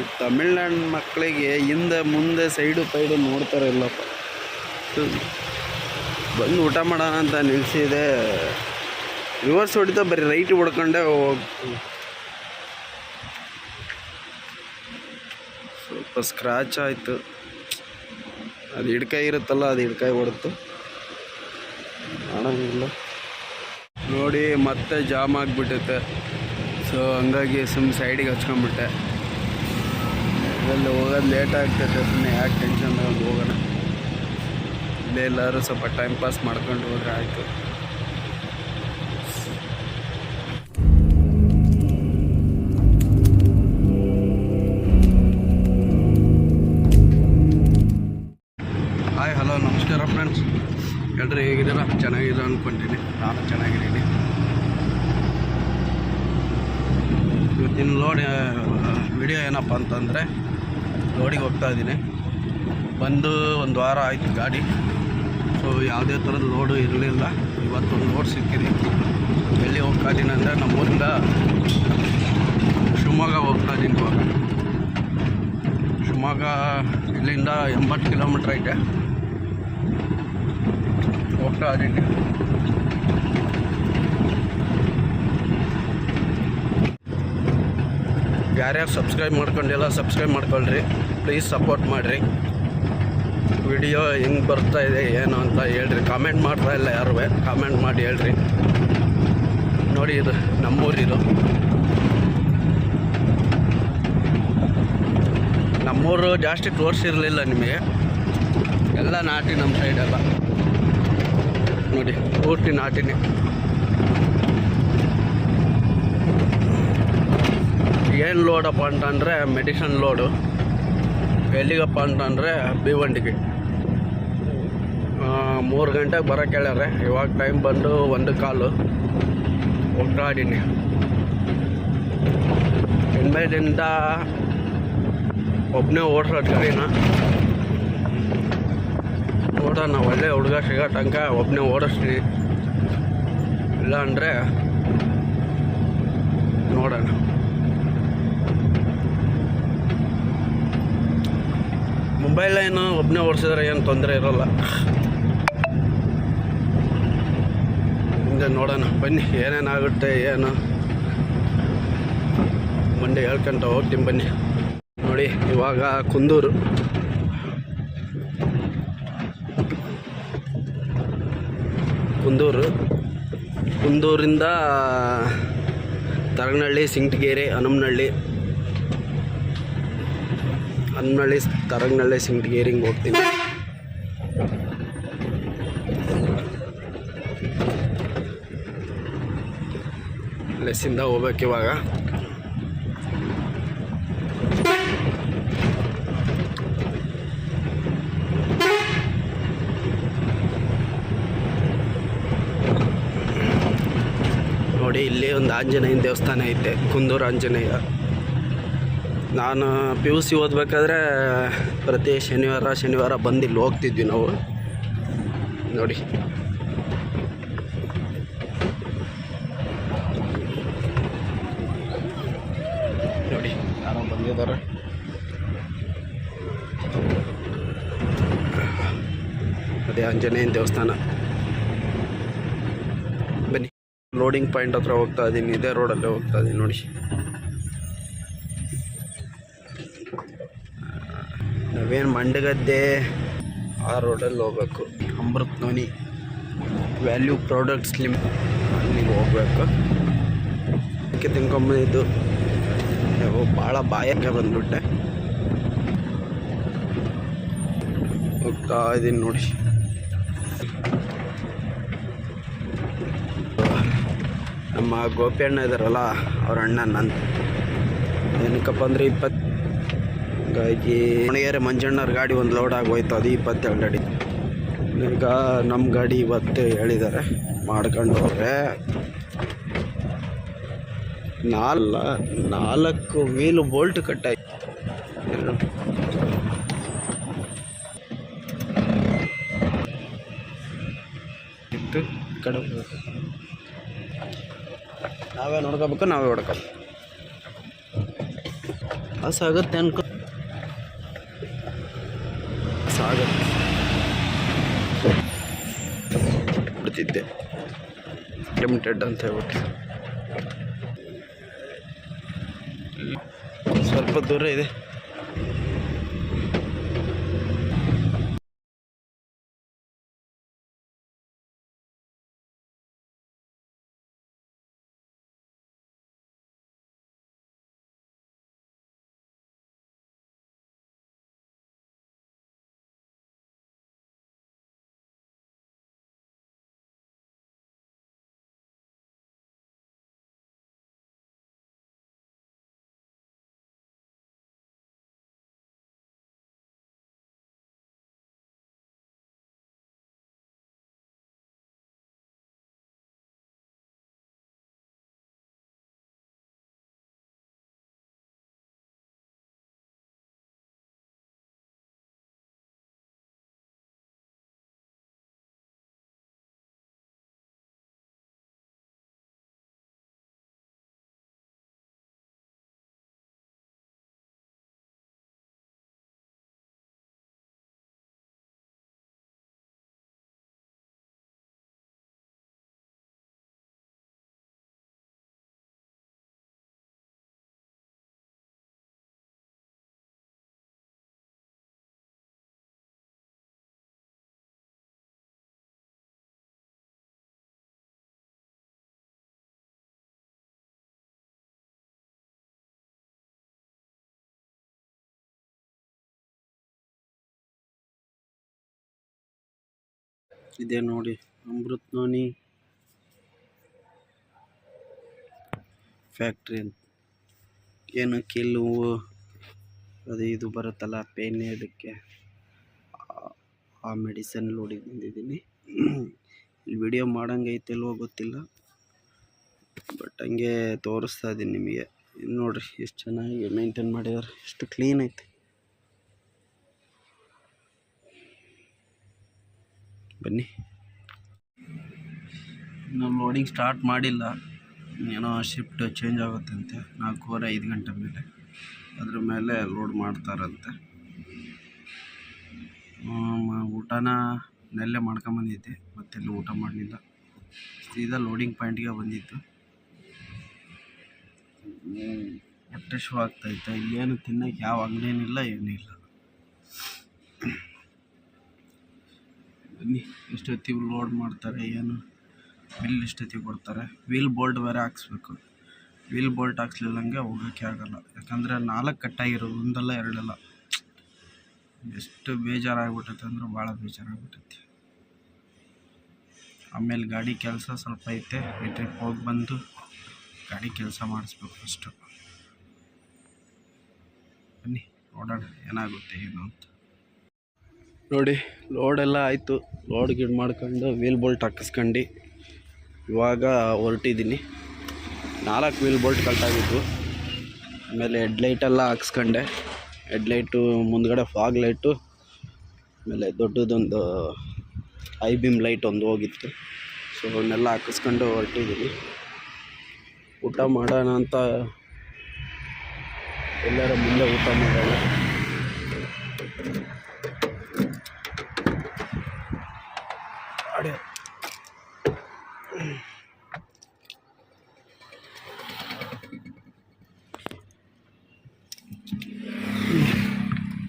ಈ ತಮಿಳ್ನಾಡು ಮಕ್ಕಳಿಗೆ ಹಿಂದೆ ಮುಂದೆ ಸೈಡು ಪೈಡು ನೋಡ್ತಾರೆ ಇಲ್ಲಪ್ಪ ಹ್ಮ್. ಬಂದು ಊಟ ಮಾಡೋಣ ಅಂತ ನಿಲ್ಸಿದೆ. ರಿವರ್ಸ್ ಹೊಡಿತಾ ಬರೀ ರೈಟ್ ಹೊಡ್ಕೊಂಡೆ ಹೋಗ್ ಸ್ವಲ್ಪ ಸ್ಕ್ರಾಚ್ ಆಯಿತು. ಅದು ಹಿಡ್ಕಾಯಿ ಇರುತ್ತಲ್ಲ, ಅದು ಹಿಡ್ಕಾಯಿ ಹೊಡ್ತು. ಮಾಡೋಂಗಿಲ್ಲ. ನೋಡಿ, ಮತ್ತೆ ಜಾಮ್ ಆಗಿಬಿಟ್ಟೈತೆ. ಸೊ ಹಂಗಾಗಿ ಸುಮ್ಮನೆ ಸೈಡಿಗೆ ಹಚ್ಕೊಂಡ್ಬಿಟ್ಟೆ. ಅಲ್ಲಿ ಹೋಗೋದು ಲೇಟ್ ಆಗ್ತೈತೆ ಸುಮ್ಮನೆ ಯಾಕೆ ಟೆನ್ಷನ್ ತಗೊಂಡು ಹೋಗೋಣ. ಇಲ್ಲೇ ಎಲ್ಲರೂ ಸ್ವಲ್ಪ ಟೈಮ್ ಪಾಸ್ ಮಾಡ್ಕೊಂಡು ಹೋದ್ರೆ ಆಯಿತು. ಹಾಯ್ ಹಲೋ ನಮಸ್ಕಾರ ಫ್ರೆಂಡ್ಸ್ ಎಲ್ಲರೂ ಹೇಗಿದ್ದೀರಾ? ಚೆನ್ನಾಗಿದೆ ಅಂದ್ಕೊಂತೀನಿ ನಾನು ಚೆನ್ನಾಗಿದ್ದೀನಿ. ಇವತ್ತಿನ ನೋಡಿ ವಿಡಿಯೋ ಏನಪ್ಪ ಅಂತಂದರೆ ಲೋಡಿಗೆ ಹೋಗ್ತಾ ಇದ್ದೀನಿ. ಬಂದು ಒಂದು ವಾರ ಆಯಿತು ಗಾಡಿ. ಸೊ ಯಾವುದೇ ಥರದ ಲೋಡು ಇರಲಿಲ್ಲ. ಇವತ್ತೊಂದು ಲೋಡ್ ಸಿಕ್ಕಿದೆ. ಎಲ್ಲಿ ಹೋಗ್ತಾ ಇದ್ದೀನಿ ಅಂದರೆ ನಮ್ಮೂರಿಂದ ಶಿವಮೊಗ್ಗ ಹೋಗ್ತಾ ಇದ್ದೀನಿ ಇವಾಗ. ಶಿವಮೊಗ್ಗ ಇಲ್ಲಿಂದ ಎಂಬತ್ತು ಕಿಲೋಮೀಟ್ರ್ ಐತೆ. ಹೋಗ್ತಾ ಇದ್ದೀನಿ. ಯಾರ್ಯಾರು ಸಬ್ಸ್ಕ್ರೈಬ್ ಮಾಡ್ಕೊಂಡಿಲ್ಲ ಸಬ್ಸ್ಕ್ರೈಬ್ ಮಾಡ್ಕೊಳ್ರಿ. ಪ್ಲೀಸ್ ಸಪೋರ್ಟ್ ಮಾಡಿರಿ. ವಿಡಿಯೋ ಹೆಂಗೆ ಬರ್ತಾ ಇದೆ, ಏನು ಅಂತ ಹೇಳ್ರಿ. ಕಾಮೆಂಟ್ ಮಾಡ್ತಾ ಇಲ್ಲ ಯಾರು ಕಾಮೆಂಟ್ ಮಾಡಿ ಹೇಳ್ರಿ. ನೋಡಿ ಇದು, ನಮ್ಮೂರಿದು. ನಮ್ಮೂರು ಜಾಸ್ತಿ ತೋರಿಸಿರಲಿಲ್ಲ ನಿಮಗೆ. ಎಲ್ಲ ನಾಟಿ ನಮ್ಮ ಸೈಡೆಲ್ಲ ನೋಡಿ, ಪೂರ್ತಿ ನಾಟಿನೇ. ಏನು ಲೋಡಪ್ಪ ಅಂತಂದರೆ ಮೆಡಿಸನ್ ಲೋಡು ಎಲ್ಲಿಗಪ್ಪ ಅಂತಂದರೆ ಭಿವಂಡಿಗೆ ಮೂರು ಗಂಟೆಗೆ ಬರೋಕ್ಕೆ ಹೇಳ್ಯಾರೆ. ಇವಾಗ ಟೈಮ್ ಬಂದು ಒಂದು ಕಾಲು. ಹೋಗ್ತಾ ಇದ್ದೀನಿ ಇನ್ಮೇಲಿಂದ ಒಬ್ಬನೇ ಓಡಿಸೋದು ನೋಡೋಣ, ಒಳ್ಳೆ ಹುಡುಗ ಸಿಗೋ ತನಕ ಒಬ್ಬನೇ ಓಡಿಸ್ತೀನಿ. ಇಲ್ಲ ಅಂದರೆ ನೋಡೋಣ. ಮೊಬೈಲ್ ಏನು ಒಬ್ಬನೇ ಓಡಿಸಿದ್ರೆ ಏನು ತೊಂದರೆ ಇರೋಲ್ಲ. ಹಿಂಗೆ ನೋಡೋಣ, ಬನ್ನಿ ಏನೇನಾಗುತ್ತೆ ಏನು? ಮಂಡೆ ಹೇಳ್ಕೊಂತ ಹೋಗ್ತೀನಿ, ಬನ್ನಿ. ನೋಡಿ, ಇವಾಗ ಕುಂದೂರು. ಕುಂದೂರು. ಕುಂದೂರಿಂದ ತರಗನಹಳ್ಳಿ ಸಿಂಗಟಗೇರಿ ಹನುಮನಹಳ್ಳಿ. ಹನುಮನಹಳ್ಳಿ ತರಂಗನಳ್ಳಿ ಸಿಂಗಟಗೇರಿ ಹಿಂಗೆ ಹೋಗ್ತೀನಿ. ಲೆಸ್ಸಿಂದ ಹೋಗ್ಬೇಕು ಇವಾಗ. ನೋಡಿ, ಇಲ್ಲಿ ಒಂದು ಆಂಜನೇಯನ ದೇವಸ್ಥಾನ ಐತೆ, ಕುಂದೂರು ಆಂಜನೇಯ. ನಾನು ಪಿ ಯು ಸಿ ಓದಬೇಕಾದ್ರೆ ಪ್ರತಿ ಶನಿವಾರ ಶನಿವಾರ ಬಂದು ಇಲ್ಲಿ ಹೋಗ್ತಿದ್ವಿ ನಾವು. ನೋಡಿ. ನೋಡಿ. ಯಾರೋ ಬಂದಿದ್ದಾರೆ. ಅದೇ ಆಂಜನೇಯನ ದೇವಸ್ಥಾನ. ಬನ್ನಿ. ಲೋಡಿಂಗ್ ಪಾಯಿಂಟ್ ಹತ್ರ ಹೋಗ್ತಾ ಇದ್ದೀನಿ ಇದೇ ರೋಡಲ್ಲೇ ಹೋಗ್ತಾ ಇದ್ದೀನಿ ನೋಡಿ. ನಾವೇನು ಮಂಡಗದ್ದೆ? ಆ ರೋಡಲ್ಲಿ ಹೋಗ್ಬೇಕು. Amrut noni value products lim ಅಲ್ಲಿಗೆ ಹೋಗ್ಬೇಕು. ಅದಕ್ಕೆ ತಿನ್ಕೊಂಬಂದಿದ್ದು. ಭಾಳ ಬಾಯಕ್ಕೆ ಬಂದ್ಬಿಟ್ಟೆ. ಹೋಗ್ತಾ ಇದ್ದೀನಿ ನೋಡಿ. ನಮ್ಮ ಗೋಪಿ ಅಣ್ಣ ಇದ್ದಾರಲ್ಲ ಅವ್ರ ಅಣ್ಣ ನನ್ನ ಏನಕ್ಕಪ್ಪ ಅಂದರೆ ಇಪ್ಪತ್ತು ಹಂಗಾಗಿ ಮಣಗೆರೆ ಮಂಜಣ್ಣವ್ರ ಗಾಡಿ ಒಂದು ಲೋಡ್ ಆಗೋಯ್ತು ಅದು ಇಪ್ಪತ್ತೆರಡು ಅಡಿ. ಈಗ ನಮ್ಮ ಗಾಡಿ ಇವತ್ತು ಹೇಳಿದ್ದಾರೆ ಮಾಡ್ಕೊಂಡು ಹೋದ್ರೆ ನಾಲ್ ನಾಲ್ಕು ವೀಲು ಬೋಲ್ಟ್ ಕಟ್ಟಾಯ್ತು. ನಾವೇ ನೋಡ್ಕೋಬೇಕು, ನಾವೇ ಹೊಡ್ಕೋಬೇಕು. ಆಗುತ್ತೆ ಅನ್ಕೋ ಲಿಮಿಟೆಡ್ ಅಂತ ಹೇಳ್ಬಿಟ್ಟು. ಸ್ವಲ್ಪ ದೂರ ಇದೆ. ಇದೆ ನೋಡಿ. ಅಮೃತ್ ನೋನಿ ಫ್ಯಾಕ್ಟ್ರಿ ಅಂತ. ಏನು ಕೆಲ್ಲು ಅದು ಇದು ಬರುತ್ತಲ್ಲ ಪೇನ್ ಇದಕ್ಕೆ ಆ- ಮೆಡಿಸನ್ ನೋಡಿ ಬಂದಿದ್ದೀನಿ. ಇಲ್ಲಿ ವಿಡಿಯೋ ಮಾಡಂಗೈತೆ ಇಲ್ವೋ ಗೊತ್ತಿಲ್ಲ. ಬಟ್ ಹಂಗೆ ತೋರಿಸ್ತಾ ಇದ್ದೀನಿ ನಿಮಗೆ. ನೋಡಿರಿ, ಎಷ್ಟು ಚೆನ್ನಾಗಿ ಮೇಂಟೈನ್ ಮಾಡಿದ್ದಾರೆ ಎಷ್ಟು ಕ್ಲೀನ್ ಐತೆ. ಬನ್ನಿ. ನಾವು ಲೋಡಿಂಗ್ ಸ್ಟಾರ್ಟ್ ಮಾಡಿಲ್ಲ. ಏನೋ ಶಿಫ್ಟ್ ಚೇಂಜ್ ಆಗುತ್ತಂತೆ. ನಾಲ್ಕೂವರೆ, ಐದು ಗಂಟೆ ಮೇಲೆ. ಅದ್ರ ಮೇಲೆ ಲೋಡ್ ಮಾಡ್ತಾರಂತೆ ಊಟನ ನೆಲ್ಲೆ ಮಾಡ್ಕೊಂಬಂದಿದ್ದೆ ಮತ್ತೆಲ್ಲೂ ಊಟ ಮಾಡಲಿಲ್ಲ. ಸೀದಾ ಲೋಡಿಂಗ್ ಪಾಯಿಂಟ್ಗೆ ಬಂದಿತ್ತು ಹೊಟ್ಟೆ ಶೋ ಆಗ್ತಾಯಿತ್ತು ಏನು ತಿನ್ನಕ್ಕೆ ಯಾವ ಅಂಗಡಿನಿಲ್ಲ ಬನ್ನಿ ಎಷ್ಟೊತ್ತಿಗೆ ಲೋಡ್ ಮಾಡ್ತಾರೆ, ಏನು ಬಿಲ್ ಎಷ್ಟೊತ್ತಿಗೆ ಕೊಡ್ತಾರೆ ವೀಲ್ ಬೋಲ್ಟ್ ಬೇರೆ ಹಾಕ್ಸ್ಬೇಕು. ವೀಲ್ ಬೋಲ್ಟ್ ಹಾಕ್ಸ್ಲಿಲ್ಲಂಗೆ ಹೋಗೋಕ್ಕೆ ಆಗಲ್ಲ. ಯಾಕಂದರೆ ನಾಲ್ಕು ಕಟ್ಟಾಗಿರೋದು, ಒಂದಲ್ಲ ಎರಡಲ್ಲ. ಎಷ್ಟು ಬೇಜಾರಾಗ್ಬಿಟ್ಟೈತೆ ಅಂದ್ರೆ ಭಾಳ ಬೇಜಾರಾಗ್ಬಿಟ್ಟೈತಿ ಆಮೇಲೆ ಗಾಡಿ ಕೆಲಸ ಸ್ವಲ್ಪ ಐತೆ, ಈ ಟ್ರಿಪ್ ಹೋಗಿ ಬಂದು ಗಾಡಿ ಕೆಲಸ ಮಾಡಿಸ್ಬೇಕು ಫಸ್ಟು ಬನ್ನಿ, ನೋಡೋಣ ಏನಾಗುತ್ತೆ, ಏನು ಅಂತ. ನೋಡಿ ಲೋಡ್ ಎಲ್ಲ ಆಯಿತು. ಲೋಡ್ ಗಿಡ್ ಮಾಡ್ಕೊಂಡು ವೀಲ್ ಬೋಲ್ಟ್ ಹಾಕಿಸ್ಕೊಂಡು. ಇವಾಗ ಹೊರಟಿದ್ದೀನಿ. ನಾಲ್ಕು ವೀಲ್ ಬೋಲ್ಟ್ ಕಟ್ಟಾಗಿತ್ತು. ಆಮೇಲೆ ಹೆಡ್ಲೈಟೆಲ್ಲ ಹಾಕ್ಸ್ಕೊಂಡೆ. ಹೆಡ್ಲೈಟು ಮುಂದ್ಗಡೆ ಫಾಗ್ ಲೈಟು ಆಮೇಲೆ ದೊಡ್ಡದೊಂದು ಐ ಬಿಮ್ ಲೈಟ್ ಒಂದು ಹೋಗಿತ್ತು. ಸೊ ಅವನ್ನೆಲ್ಲ ಹಾಕಿಸ್ಕೊಂಡು ಹೊರಟಿದ್ದೀನಿ. ಊಟ ಮಾಡೋಣ ಅಂತ ಎಲ್ಲರ ಮುಂದೆ ಊಟ ಮಾಡೋಣ ಅಡೆ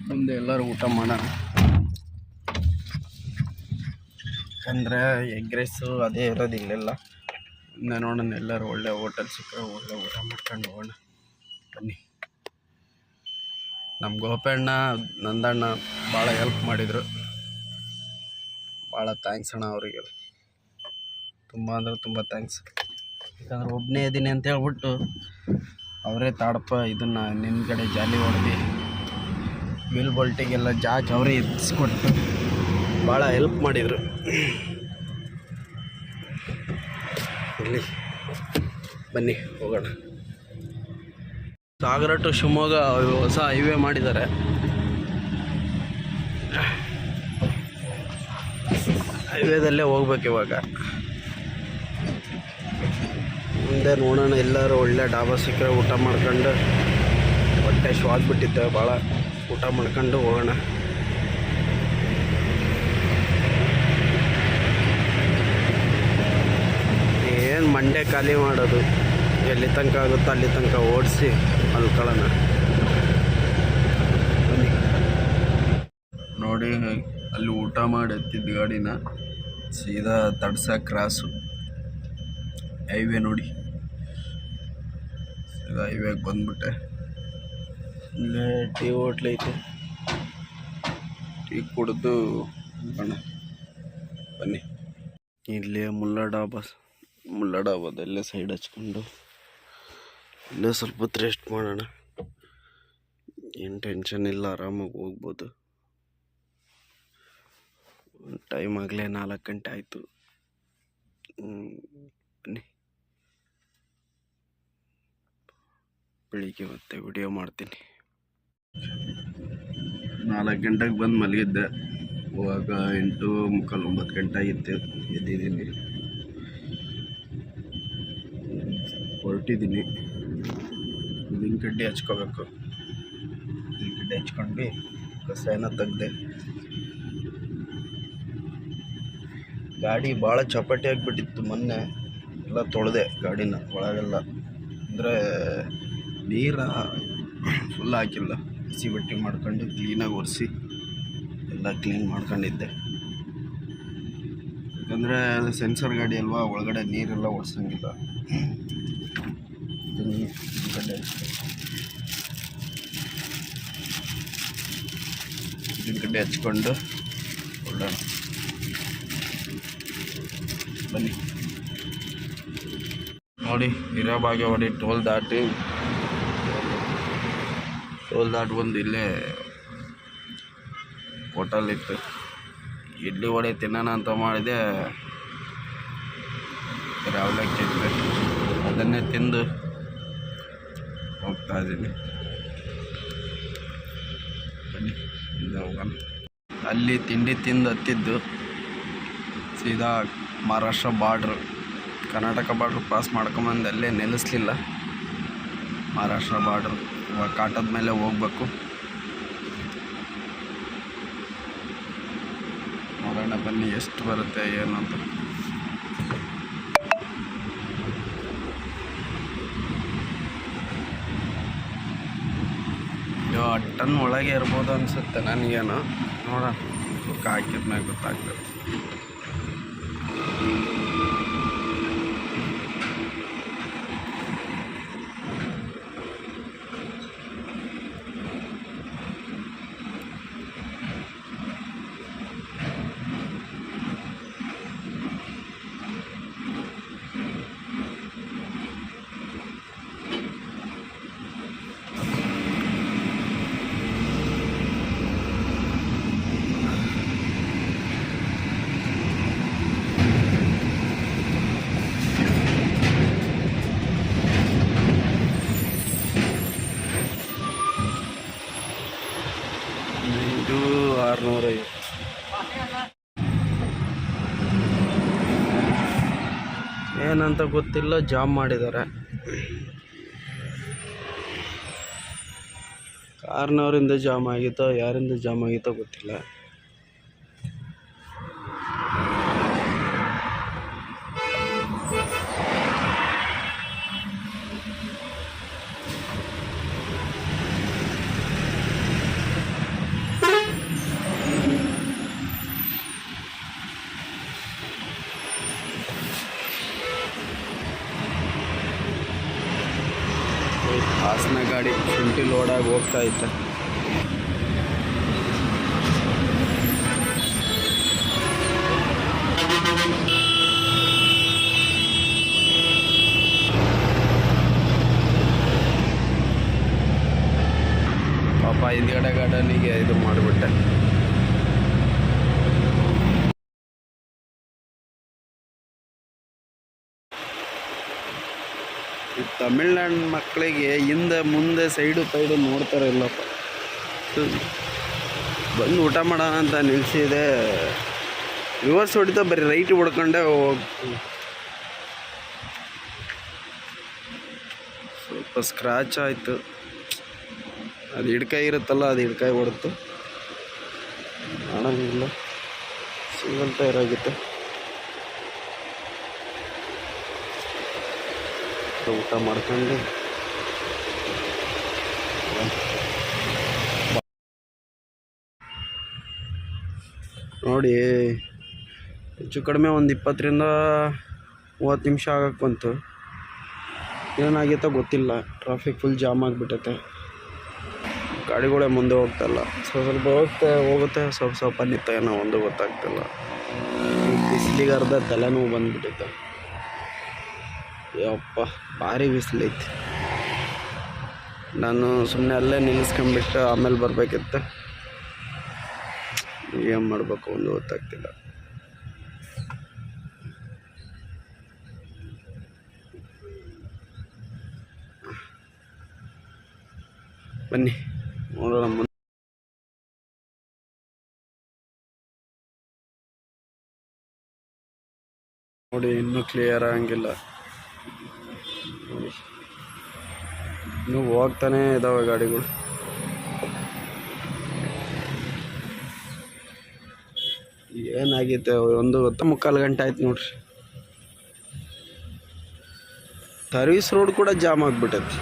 ಮುಂದೆ ಮಾಡೋಣ. ಯಾಕಂದರೆ ಎಗ್ ರೈಸು ಅದೇ ಇರೋದು ಇಲ್ಲೆಲ್ಲ? ಇನ್ನು ನೋಡೋಣ ಎಲ್ಲರೂ ಒಳ್ಳೆ ಹೋಟೆಲ್ ಸಿಕ್ಕರೆ ಒಳ್ಳೆ ಊಟ ಮಾಡ್ಕೊಂಡು ಹೋಗೋಣ. ಬನ್ನಿ. ನಮ್ಮ ಗೋಪಣ್ಣ ನಂದಣ್ಣ ಭಾಳ ಹೆಲ್ಪ್ ಮಾಡಿದರು. ಭಾಳ ಥ್ಯಾಂಕ್ಸ್ ಅಣ್ಣ ಅವರಿಗೆ. ತುಂಬ ಅಂದ್ರೆ ತುಂಬ ಥ್ಯಾಂಕ್ಸ್ ಯಾಕಂದ್ರೆ ಒಬ್ಬನೇ ಇದ್ದೀನಿ ಅಂತ ಹೇಳ್ಬಿಟ್ಟು ಅವರೇ ತಾಡಪ್ಪ ಇದನ್ನು ಕಡೆ ಜಾಲಿ ಹೊಡೆದು. ವೀಲ್ ಬೋಲ್ಟಿಗೆಲ್ಲ ಜಾಕ್ ಅವರೇ ಎತ್ತಿಸ್ಕೊಟ್ಟು ಭಾಳ ಹೆಲ್ಪ್ ಮಾಡಿದರು. ಇಲ್ಲಿ, ಬನ್ನಿ, ಹೋಗೋಣ. ಸಾಗರ ಟು ಶಿವಮೊಗ್ಗ ಹೊಸ ಹೈವೇ ಮಾಡಿದ್ದಾರೆ. ಹೈವೇದಲ್ಲೇ ಹೋಗ್ಬೇಕು ಇವಾಗ. ಮುಂದೆ ನೋಡೋಣ, ಎಲ್ಲರೂ ಒಳ್ಳೆ ಡಾಬಾ ಸಿಕ್ಕರೆ ಊಟ ಮಾಡ್ಕೊಂಡು ಹೊಟ್ಟೆ ಬಿಟ್ಟಿದ್ದೆ ಭಾಳ. ಊಟ ಮಾಡ್ಕೊಂಡು ಹೋಗೋಣ. ಏನು ಮಂಡೆ ಖಾಲಿ ಮಾಡೋದು? ಎಲ್ಲಿ ತನಕ ಆಗುತ್ತೋ ಅಲ್ಲಿ ತನಕ ಓಡಿಸಿ ಮಲ್ಕೊಳ್ಳೋಣ ಬನ್ನಿ. ನೋಡಿ, ಅಲ್ಲಿ ಊಟ ಮಾಡಿ ಎತ್ತಿದ್ದ ಗಾಡಿನ ಸೀದಾ ತಡ್ಸ ಕ್ರಾಸು. ಹೈವೇ ನೋಡಿ. ಸೀದಾ ಹೈವೇಗೆ ಬಂದ್ಬಿಟ್ಟೆ. ಇಲ್ಲೇ ಟೀ ಹೋಟ್ಲ್ ಐತೆ ಟೀ ಕುಡಿದು ಬಣ್ಣ ಬನ್ನಿ ಇಲ್ಲೇ ಮುಲ್ಲಾ ಡಾಬಾ ಮುಲ್ಲಾ ಡಾಬಾದಲ್ಲೇ ಸೈಡ್ ಹಚ್ಕೊಂಡು ಇಲ್ಲೇ ಸ್ವಲ್ಪ ಹೊತ್ತು ರೆಸ್ಟ್ ಮಾಡೋಣ ಏನು ಟೆನ್ಷನ್ ಇಲ್ಲ ಆರಾಮಾಗಿ ಹೋಗ್ಬೋದು ಟೈಮ್ ಆಗಲೇ ನಾಲ್ಕು ಗಂಟೆ ಆಯಿತು ಬನ್ನಿ ಬೆಳಿಗ್ಗೆ ಮತ್ತೆ ವಿಡಿಯೋ ಮಾಡ್ತೀನಿ ನಾಲ್ಕು ಗಂಟೆಗೆ ಬಂದು ಮಲಗಿದ್ದೆ. ಇವಾಗ ಎಂಟು ಮುಕ್ಕಾಲು ಒಂಬತ್ತು ಗಂಟೆ ಆಗಿತ್ತು. ಎದ್ದಿದ್ದೀನಿ. ಹೊರಟಿದ್ದೀನಿ. ಉದ್ದಿನ ಕಡ್ಡಿ ಹಚ್ಕೋಬೇಕು. ಉದ್ದಿನ ಕಡ್ಡಿ ಹಚ್ಕೊಂಡು ಕಸಾಯನ ತೆಗ್ದೆ. ಗಾಡಿ ಭಾಳ ಚಪಾಟಿ ಆಗಿಬಿಟ್ಟಿತ್ತು ಮೊನ್ನೆ. ಎಲ್ಲ ತೊಳೆದೆ ಗಾಡಿನ ಒಳಗೆಲ್ಲ. ಅಂದರೆ ನೀರ ಫುಲ್ ಹಾಕಿಲ್ಲ. ಹಸಿ ಬಟ್ಟೆ ಮಾಡ್ಕೊಂಡು ಕ್ಲೀನಾಗಿ ಒರೆಸಿ ಎಲ್ಲ ಕ್ಲೀನ್ ಮಾಡ್ಕೊಂಡಿದ್ದೆ. ಯಾಕಂದರೆ ಅದು ಸೆನ್ಸರ್ ಗಾಡಿ ಅಲ್ವಾ, ಒಳಗಡೆ ನೀರೆಲ್ಲ ಓಡಿಸಂಗಿಲ್ಲ ಇದನ್ನ ಕಡೆ ಹಚ್ಕೊಂಡು ಹೊರಡೋಣ ಬನ್ನಿ. ನೋಡಿ ಹಿರೇಬಾಗೇವಾಡಿ ಟೋಲ್ ದಾಟಿ ಟೋಲ್ ದಾಟ್ ಬಂದು ಇಲ್ಲೇ ಹೋಟೆಲ್ ಇತ್ತು ಇಡ್ಲಿ ವಡೆ ತಿನ್ನೋಣ ಅಂತ ಮಾಡಿದೆ. ಅವಲಕ್ಕಿ ಇತ್ತು ಅದನ್ನೇ ತಿಂದು ಹೋಗ್ತಾ ಇದ್ದೀನಿ. ಅಲ್ಲಿ ತಿಂಡಿ ತಿಂದು ಹತ್ತಿದ್ದು ಸೀದಾ Maharashtra border. Karnataka border pass ಮಾಡ್ಕೊಂಬಂದು ಅಲ್ಲೇ ನಿಲ್ಲಿಸ್ಲಿಲ್ಲ ಮಹಾರಾಷ್ಟ್ರ ಬಾರ್ಡ್ರ್. ಇವಾಗ ಕಾಟದ ಮೇಲೆ ಹೋಗ್ಬೇಕು. ನೋಡೋಣ ಬನ್ನಿ ಎಷ್ಟು ಬರುತ್ತೆ ಏನು ಅಂತ. ಟನ್ ಒಳಗೆ ಇರ್ಬೋದು ಅನಿಸುತ್ತೆ ನನಗೇನು. ನೋಡೋಣ. ಹಾಕಿದ್ಮೇಲೆ ಗೊತ್ತಾಗ್ತದೆ ಇದು ಆರುನೂರೈವತ್ತು ಏನಂತ ಗೊತ್ತಿಲ್ಲ ಜಾಮ್ ಮಾಡಿದ್ದಾರೆ. ಕಾರ್ನವರಿಂದ ಜಾಮ್ ಆಗಿತ್ತೋ ಯಾರಿಂದ ಜಾಮ್ ಆಗಿತ್ತೋ ಗೊತ್ತಿಲ್ಲ ಹಾಸನ ಗಾಡಿ ಶುಂಠಿ ಲೋಡಾಗಿ ಹೋಗ್ತಾ ಇತ್ತು. ಪಾಪ ಹಿಂದ್ಗಡೆ ಗಾರ್ಡನಿಗೆ ಇದು ಮಾಡಿಬಿಟ್ಟೆ ಈ ತಮಿಳ್ನಾಡು ಮಕ್ಕಳಿಗೆ ಹಿಂದೆ, ಮುಂದೆ, ಸೈಡು ಸೈಡು ನೋಡ್ತಾರೆ ಇಲ್ಲಪ್ಪ. ಬಂದು ಊಟ ಮಾಡೋಣ ಅಂತ ನಿಲ್ಸಿದೆ. ರಿವರ್ಸ್ ಹೊಡಿತಾ ಬರೀ ರೈಟ್ ಹೊಡ್ಕೊಂಡೆ ಹೋಗ್ತೀವಿ ಸ್ವಲ್ಪ ಸ್ಕ್ರಾಚ್ ಆಯಿತು. ಅದು ಹಿಡ್ಕಾಯಿ ಇರುತ್ತಲ್ಲ, ಅದು ಹಿಡ್ಕಾಯಿ ಹೊಡ್ತು. ಮಾಡೋಂಗಿಲ್ಲ. ಸಿಂಗಲ್ ಟೈರ್ ಆಗಿತ್ತು ಊಟ ಮಾಡ್ಕೊಂಡು. ನೋಡಿ, ಹೆಚ್ಚು ಕಡಿಮೆ ಒಂದು ಇಪ್ಪತ್ತರಿಂದ ಮೂವತ್ತು ನಿಮಿಷ ಆಗಕ್ಕೆ ಬಂತು. ಏನಾಗೈತೋ ಗೊತ್ತಿಲ್ಲ ಟ್ರಾಫಿಕ್ ಫುಲ್ ಜಾಮ್ ಆಗಿಬಿಟ್ಟೈತೆ. ಗಾಡಿಗಳೇ ಮುಂದೆ ಹೋಗ್ತಾಯಿಲ್ಲ ಸ್ವಲ್ಪ ಸ್ವಲ್ಪ ಹೋಗ್ತಾ ಹೋಗುತ್ತೆ, ಸ್ವಲ್ಪ ಸ್ವಲ್ಪ ನಿತ್ತ ಏನೋ ಒಂದು ಗೊತ್ತಾಗ್ತಿಲ್ಲ. ಬಿಸಿಲಿಗೆ ಅರ್ಧ ತಲೆನೋವು ಬಂದ್ಬಿಟ್ಟೈತೆ ಯಪ್ಪ, ಭಾರಿ ಬಿಸಿಲೈತಿ ನಾನು ಸುಮ್ಮನೆ ಅಲ್ಲೇ ನಿಲ್ಲಿಸ್ಕೊಂಬಿಟ್ಟು ಆಮೇಲೆ ಬರಬೇಕಿತ್ತು. ಏನು ಮಾಡಬೇಕು ಒಂದು ಗೊತ್ತಾಗ್ತಿಲ್ಲ. ಬನ್ನಿ, ನೋಡೋಣ ನೋಡಿ, ಇನ್ನೂ ಕ್ಲಿಯರ್ ಆಗಂಗಿಲ್ಲ. ನೋಡಿ ಇನ್ನೂ ಹೋಗ್ತಾನೇ ಇದ್ದಾವೆ ಗಾಡಿಗಳು. ಏನಾಗೈತೆ ಒಂದು ಹೊತ್ತು ಮುಕ್ಕಾಲು ಗಂಟೆ ಆಯ್ತು ನೋಡ್ರಿ. ಸರ್ವಿಸ್ ರೋಡ್ ಕೂಡ ಜಾಮ್ ಆಗಿಬಿಟ್ಟೈತಿ.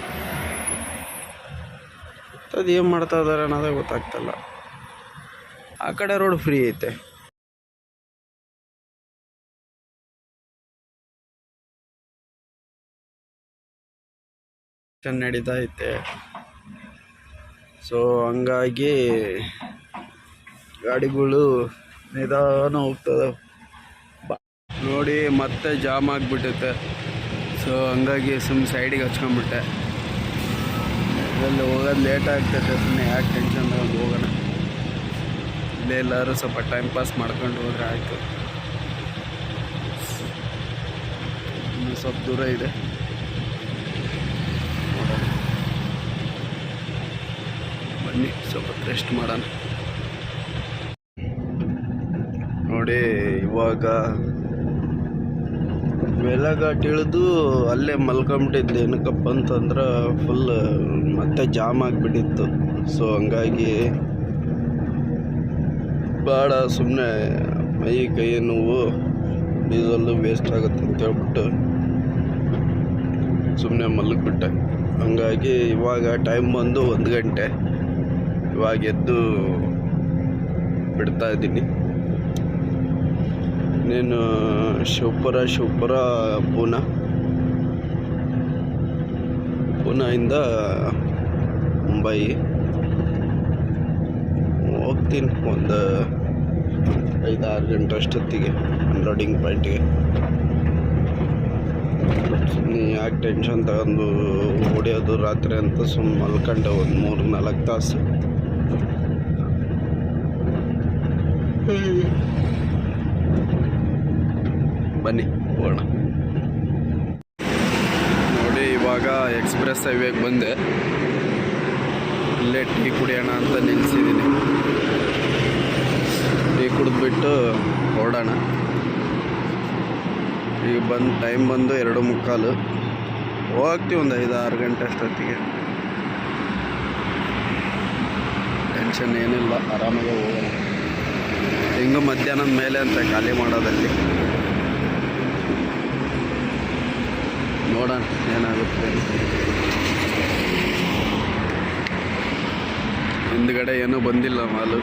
ಅದು ಏನು ಮಾಡ್ತಾ ಇದಾರೆ ಅನ್ನೋದೇ ಗೊತ್ತಾಗ್ತಲ್ಲ. ಆ ಕಡೆ ರೋಡ್ ಫ್ರೀ ಐತೆ. ನಡೀತಾ ಐತೆ. ಸೊ ಹಂಗಾಗಿ ಗಾಡಿಗಳು ನಿಧಾನ ಹೋಗ್ತದೆ. ನೋಡಿ ಮತ್ತೆ ಜಾಮ್ ಆಗಿಬಿಟ್ಟೈತೆ. ಸೊ ಹಂಗಾಗಿ ಸುಮ್ಮನೆ ಸೈಡಿಗೆ ಹಚ್ಕೊಂಡ್ಬಿಟ್ಟೆ. ಇದರಲ್ಲಿ ಹೋಗೋದು ಲೇಟ್ ಆಗ್ತೈತೆ ಸುಮ್ಮನೆ ಯಾಕೆ ಟೆನ್ಷನ್ ತಗೊಂಡು ಹೋಗೋಣ? ಇಲ್ಲೇ ಎಲ್ಲರೂ ಸ್ವಲ್ಪ ಟೈಮ್ ಪಾಸ್ ಮಾಡ್ಕೊಂಡು ಹೋದ್ರೆ ಆಯಿತು. ಇನ್ನು ಸ್ವಲ್ಪ ದೂರ ಇದೆ. ಬನ್ನಿ, ಸ್ವಲ್ಪ ರೆಸ್ಟ್ ಮಾಡೋಣ. ನೋಡಿ, ಇವಾಗ ವೆಲಘಾಟ್ ಇಳಿದು ಅಲ್ಲೇ ಮಲ್ಕೊಂಬಿಟ್ಟಿದ್ದೆ. ಏನಕ್ಕಪ್ಪ ಅಂತಂದ್ರೆ ಫುಲ್ ಮತ್ತೆ ಜಾಮ್ ಆಗಿಬಿಟ್ಟಿತ್ತು. ಸೊ ಹಂಗಾಗಿ ಭಾಳ ಸುಮ್ಮನೆ ಮೈ, ಕೈ ನೋವು ಡೀಸಲ್ಲು ವೇಸ್ಟ್ ಆಗುತ್ತೆ ಅಂತ ಹೇಳ್ಬಿಟ್ಟು ಸುಮ್ಮನೆ ಮಲಗಿಬಿಟ್ಟೆ. ಹಂಗಾಗಿ ಇವಾಗ ಟೈಮ್ ಬಂದು ಒಂದು ಗಂಟೆ. ಇವಾಗ ಎದ್ದು ಬಿಡ್ತಾ ಇದ್ದೀನಿ. ನೀನು ಶಿವಪುರ ಶಿವಪುರ, ಪೂನಾ. ಪೂನಾಯಿಂದ ಮುಂಬೈ. ಹೋಗ್ತೀನಿ ಒಂದು ಐದು ಆರು ಗಂಟೆ ಅಷ್ಟೊತ್ತಿಗೆ ಅನ್ಲೋಡಿಂಗ್ ಪಾಯಿಂಟಿಗೆ. ನೀ ಯಾಕೆ ಟೆನ್ಷನ್ ತಗೊಂಡು ಹೊಡಿಯೋದು ರಾತ್ರಿ ಅಂತ ಸುಮ್ಮನೆ ಮಲ್ಕೊಂಡೆ ಒಂದು ಮೂರು ನಾಲ್ಕು ತಾಸು. ಬನ್ನಿ, ಹೋಗೋಣ. ನೋಡಿ, ಇವಾಗ ಎಕ್ಸ್ಪ್ರೆಸ್ ಹೈವೇಗೆ ಬಂದೆ. ಇಲ್ಲೇ ಟೀ ಕುಡಿಯೋಣ ಅಂತ ನೆನೆಸಿದ್ದೀನಿ. ಟೀ ಕುಡಿದ್ಬಿಟ್ಟು ಹೊರಡೋಣ. ಈಗ ಬಂದು, ಟೈಮ್ ಬಂದು ಎರಡು ಮುಕ್ಕಾಲು. ಹೋಗ್ತೀವಿ ಒಂದು ಐದು ಆರು ಗಂಟೆ ಅಷ್ಟೊತ್ತಿಗೆ. ಟೆನ್ಷನ್ ಏನಿಲ್ಲ, ಆರಾಮಾಗಿ ಹೋಗೋಣ. ಹೆಂಗೂ ಮಧ್ಯಾಹ್ನದ ಮೇಲೆ ಅಂತ ಖಾಲಿ ಮಾಡೋದಲ್ಲಿ. ನೋಡೋಣ ಏನಾಗುತ್ತೆ. ಹಿಂದ್ಗಡೆ ಏನೂ ಬಂದಿಲ್ಲ ಮಾಲು.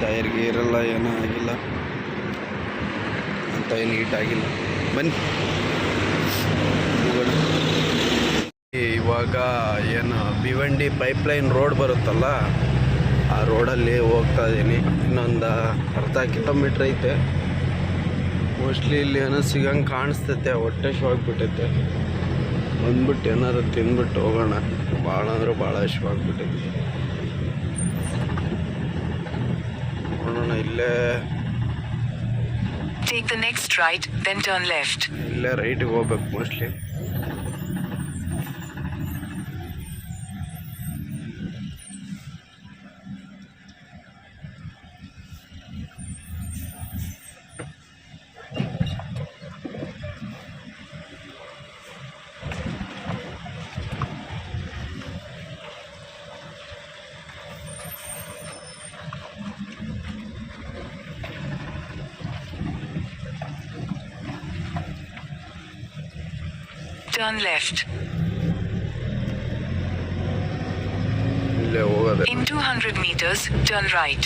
ಟೈರ್ಗೆ ಇರಲ್ಲ, ಏನೂ ಆಗಿಲ್ಲ. ಅಂತ ಏನು ಆಗಿಲ್ಲ. ಬನ್ನಿ. ಇವಾಗ ಏನು, ಭಿವಂಡಿ ಪೈಪ್ಲೈನ್ ರೋಡ್ ಬರುತ್ತಲ್ಲ? ಆ ರೋಡಲ್ಲಿ ಹೋಗ್ತಾ ಇದ್ದೀನಿ. ಇನ್ನೊಂದು ಅರ್ಧ ಕಿಲೋಮೀಟ್ರ್ ಐತೆ. ಮೋಸ್ಟ್ಲಿ ಇಲ್ಲಿ ಏನೋ ಸಿಗಂಗೆ ಕಾಣಿಸ್ತೈತೆ ಹೊಟ್ಟೆ ಹಶ್ವಾಗ್ಬಿಟ್ಟೈತೆ ಬಂದ್ಬಿಟ್ಟು ಏನಾದ್ರು ತಿಂದ್ಬಿಟ್ಟು ಹೋಗೋಣ. ಭಾಳ ಅಂದ್ರೆ ಭಾಳ ಹಶ್ವಾಗ್ಬಿಟ್ಟೈತೆ ನೋಡೋಣ ಇಲ್ಲೇ take the next right then turn left ಇಲ್ಲೇ ರೈಟಿಗೆ ಹೋಗ್ಬೇಕು ಮೋಸ್ಟ್ಲಿ Turn left. ಇಲ್ಲೇ ಹೋಗೋದೆ In 200 meters, turn right.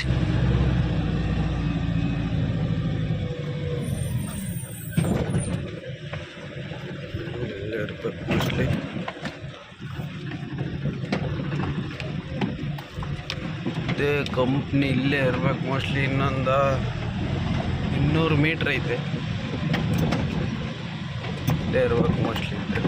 ಇಲ್ಲೇ ಇರ್ಬೇಕು ಮೋಸ್ಟ್ಲಿ ಇದೇ ಕಂಪ್ನಿ ಇಲ್ಲೇ ಇರ್ಬೇಕು ಮೋಸ್ಟ್ಲಿ ಇನ್ನೊಂದು ಇನ್ನೂರು ಮೀಟ್ರ್ ಐತೆ ಇಲ್ಲೇ ಇರ್ಬೇಕು ಮೋಸ್ಟ್ಲಿ ನೂರ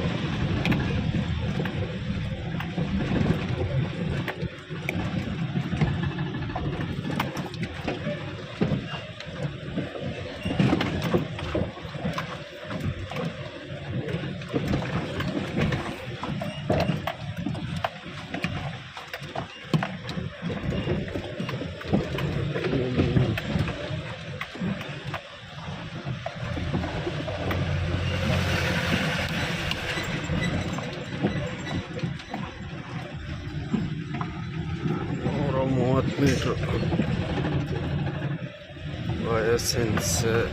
Turn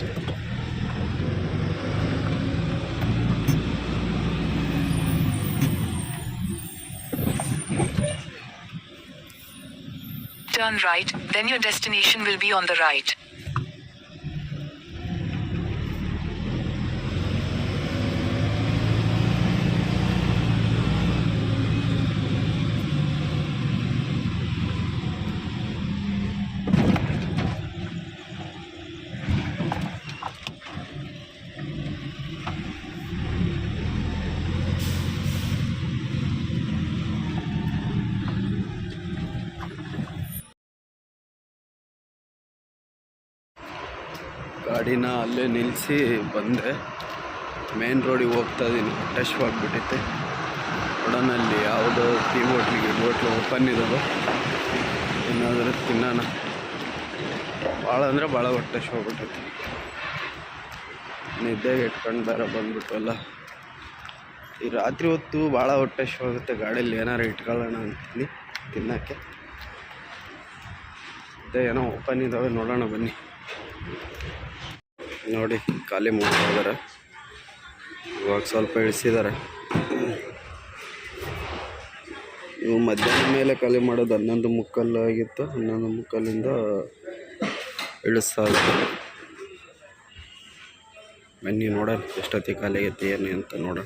right, then your destination will be on the right. ಗಾಡಿನ ಅಲ್ಲೇ ನಿಲ್ಲಿಸಿ ಬಂದೆ. ಮೇನ್ ರೋಡಿಗೆ ಹೋಗ್ತಾ ಇದ್ದೀನಿ. ಟಚ್ ಆಗಿಬಿಟ್ಟೈತೆ ಒಡನಲ್ಲಿ ಯಾವುದೋ ಟೀ ಹೋಟ್ಲಿಗೆ ಹೋಟ್ಲು ಓಪನ್ ಇರೋದು. ಏನಾದರೂ ತಿನ್ನೋಣ. ಭಾಳ ಅಂದರೆ ಭಾಳ ಹೊಟ್ಟೆ ಹೋಗ್ಬಿಟ್ಟೈತೆ ನಿದ್ದೆಗೆ ಇಟ್ಕೊಂಡು ಬೇರೆ ಬಂದ್ಬಿಟ್ಟಲ್ಲ ಈ ರಾತ್ರಿ ಹೊತ್ತು ಭಾಳ ಹೊಟ್ಟೆ ಹೋಗುತ್ತೆ ಗಾಡೀಲಿ ಏನಾರು ಇಟ್ಕೊಳ್ಳೋಣ ಅಂತೀನಿ ತಿನ್ನೋಕ್ಕೆ. ಏನೋ ಓಪನ್ ಇದ್ದಾವೆ ನೋಡೋಣ ಬನ್ನಿ. ನೋಡಿ, ಖಾಲಿ ಮಾಡ್ತಾ ಇದ್ದಾರೆ ಇವಾಗ ಸ್ವಲ್ಪ ಇಳಿಸಿದ್ದಾರೆ. ಇವು ಮಧ್ಯಾಹ್ನ ಮೇಲೆ ಖಾಲಿ ಮಾಡೋದು ಹನ್ನೊಂದು ಮುಕ್ಕಲ್ಲು ಆಗಿತ್ತು. ಹನ್ನೊಂದು ಮುಕ್ಕಲ್ಲಿಂದ ಇಳಿಸ್ತಾ ಇದ್ದಾರೆ. ಬನ್ನಿ ನೋಡೋಣ, ಎಷ್ಟೊತ್ತಿಗೆ ಖಾಲಿ ಆಗೈತಿ, ಏನು ಅಂತ ನೋಡೋಣ.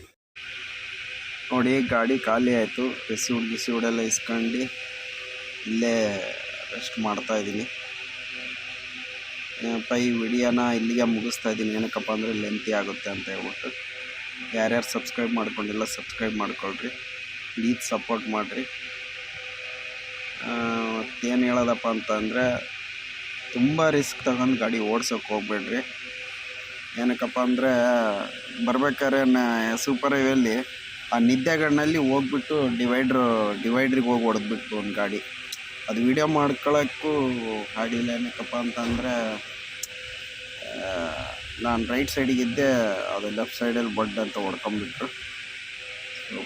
ನೋಡಿ, ಗಾಡಿ ಖಾಲಿ ಆಯಿತು. ರಿಸೀವ್ಡ್ ಬಿಸಿ ಉಡೆಲ್ಲ ಇಸ್ಕೊಂಡು ಇಲ್ಲೇ ರೆಸ್ಟ್ ಮಾಡ್ತಾ ಇದ್ದೀನಿ. ಈ ವಿಡಿಯೋನ ಇಲ್ಲಿಗೆ ಮುಗಿಸ್ತಾ ಇದ್ದೀನಿ. ಏನಕ್ಕಪ್ಪ ಅಂದರೆ ಲೆಂತಿ ಆಗುತ್ತೆ ಅಂತ ಹೇಳ್ಬಿಟ್ಟು. ಯಾರ್ಯಾರು ಸಬ್ಸ್ಕ್ರೈಬ್ ಮಾಡ್ಕೊಂಡಿಲ್ಲ ಸಬ್ಸ್ಕ್ರೈಬ್ ಮಾಡ್ಕೊಳ್ರಿ. ಪ್ಲೀಸ್ ಸಪೋರ್ಟ್ ಮಾಡಿರಿ. ಮತ್ತೇನು ಹೇಳೋದಪ್ಪ ಅಂತಂದರೆ ತುಂಬ ರಿಸ್ಕ್ ತಗೊಂಡು ಗಾಡಿ ಓಡ್ಸೋಕೆ ಹೋಗ್ಬೇಡ್ರಿ. ಏನಕ್ಕಪ್ಪ ಅಂದರೆ, ಬರ್ಬೇಕಾದ್ರೆ ಸೂಪರ್ ಹೈವೇಲಿ ಆ ನಿದ್ದೆಗಣ್ಣಲ್ಲಿ ಹೋಗ್ಬಿಟ್ಟು ಡಿವೈಡ್ರು ಡಿವೈಡ್ರಿಗೆ ಹೋಗಿ ಹೊಡೆದ್ಬಿಟ್ಟು ಒಂದು ಗಾಡಿ. ಅದು ವಿಡಿಯೋ ಮಾಡ್ಕೊಳ್ಳೋಕ್ಕೂ ಆಗಲಿಲ್ಲ ಏನಕ್ಕಪ್ಪ ಅಂತಂದರೆ ನಾನು ರೈಟ್ ಸೈಡಿಗಿದ್ದೆ ಅದು ಲೆಫ್ಟ್ ಸೈಡಲ್ಲಿ ಬಡ್ ಅಂತ ಹೊಡ್ಕೊಂಬಿಟ್ರು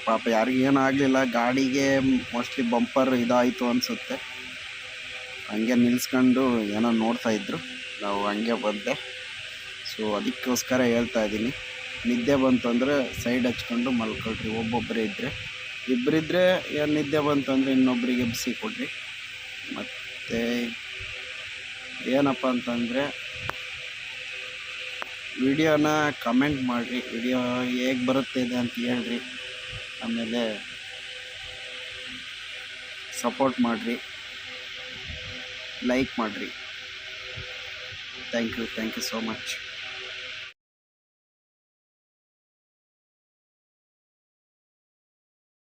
ಪಾಪ ಯಾರಿಗೂ ಏನೂ ಆಗಲಿಲ್ಲ, ಗಾಡಿಗೆ ಮೋಸ್ಟ್ಲಿ ಬಂಪರ್ ಇದಾಯಿತು ಅನಿಸುತ್ತೆ. ಹಂಗೆ ನಿಲ್ಸ್ಕೊಂಡು ಏನೋ ನೋಡ್ತಾ ಇದ್ರು, ನಾವು ಹಂಗೆ ಬಂದೆ. ಸೊ ಅದಕ್ಕೋಸ್ಕರ ಹೇಳ್ತಾ ಇದ್ದೀನಿ, ನಿದ್ದೆ ಬಂತು ಅಂದರೆ ಸೈಡ್ ಹಚ್ಕೊಂಡು ಮಲ್ಕೊಳ್ರಿ ಒಬ್ಬೊಬ್ಬರೇ ಇದ್ದರೆ ಇಬ್ಬರಿದ್ದರೆ ಏನು ನಿದ್ದೆ ಬಂತು ಅಂದರೆ ಇನ್ನೊಬ್ಬರಿಗೆ ಬಿಸಿ ಕೊಡ್ರಿ. ಮತ್ತು ಏನಪ್ಪ ಅಂತಂದರೆ ವಿಡಿಯೋನ ಕಮೆಂಟ್ ಮಾಡಿರಿ. ವಿಡಿಯೋ ಹೇಗೆ ಬರುತ್ತೆ ಇದೆ ಅಂತ ಹೇಳ್ರಿ. ಆಮೇಲೆ ಸಪೋರ್ಟ್ ಮಾಡಿರಿ. ಲೈಕ್ ಮಾಡಿರಿ. Thank you thank you so much